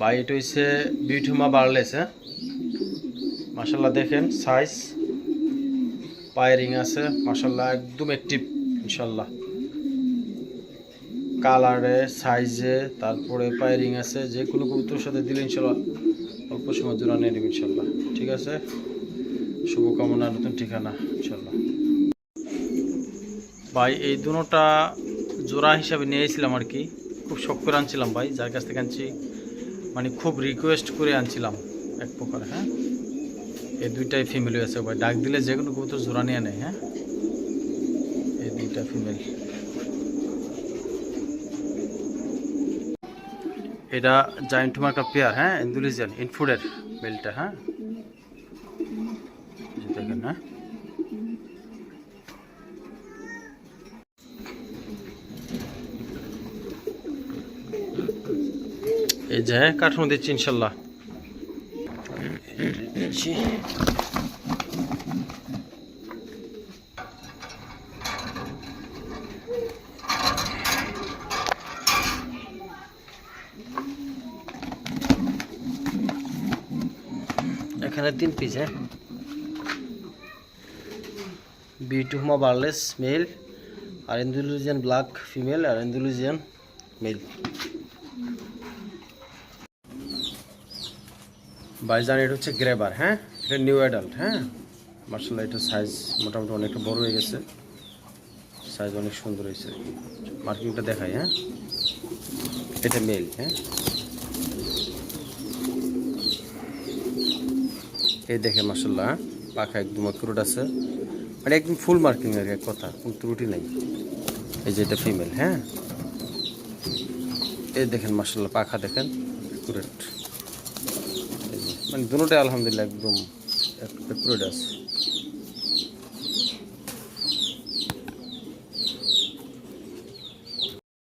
ভাই, এটা হচ্ছে বিউটিমা বার্লেস হ্যাঁ? মাসাল্লাহ দেখেন সাইজ পায়ারিং আছে মাসাল্লাহ একদম অ্যাক্টিভ ইনশাল্লাহ কালারে সাইজে তারপরে পায়ারিং আছে, যে কোনো কবুতরের সাথে দিলে ইনশাল্লাহ অল্প সময় জোড়া নিয়ে নেবে ইনশাল্লাহ ঠিক আছে? শুভকামনা, নতুন ঠিকানা ইনশাল্লাহ ভাই, এই দুটোটা জোড়া হিসাবে নিয়েছিলাম আর কি। খুব শখ করে আনছিলাম ভাই, যার কাছ থেকে আনছি। মানে খুব রিকোয়েস্ট করে আনছিলাম এক প্রকার হ্যাঁ? এই দুইটাই ফিমেল হয়েছে ভাই ডাক দিলে যে কোনো কবুতর জোড়া নিয়ে নেয় হ্যাঁ? এই দুইটা ফিমেল এটা জায়েন্ট মার্কা পেয়ার হ্যাঁ? ইন্দোনেশিয়ান ইনফুডের বেলটা হ্যাঁ? দেখেন হ্যাঁ? এই যে হ্যাঁ কাঠামো দিচ্ছি ইনশাল্লাহ। এখানে তিন পিস হ্যাঁ। বিটুমা বার্লেস মেল আর ইন্দোনেশিয়ান ব্ল্যাক ফিমেল আর ইন্দোনেশিয়ান মেল বাইজান এটা হচ্ছে গ্রেবার হ্যাঁ? এটা নিউ অ্যাডাল্ট হ্যাঁ? মার্শাল্লাহ এটা সাইজ মোটামুটি অনেকটা বড় হয়ে গেছে। সাইজ অনেক সুন্দর হয়েছে। মার্কিংটা দেখাই হ্যাঁ? এটা মেল হ্যাঁ? এই দেখে মার্শাল্লাহ হ্যাঁ? পাখা একদম অ্যাকুরেট আছে। মানে একদম ফুল মার্কিং আর এক কথা, কোনো ত্রুটি নেই। এই যে এটা ফিমেল হ্যাঁ? এই দেখেন মার্শাল্লাহ পাখা দেখেন অ্যাকুরেট মানে দুটোটাই আলহামদুলিল্লাহ একদম অ্যাকুরেট আছে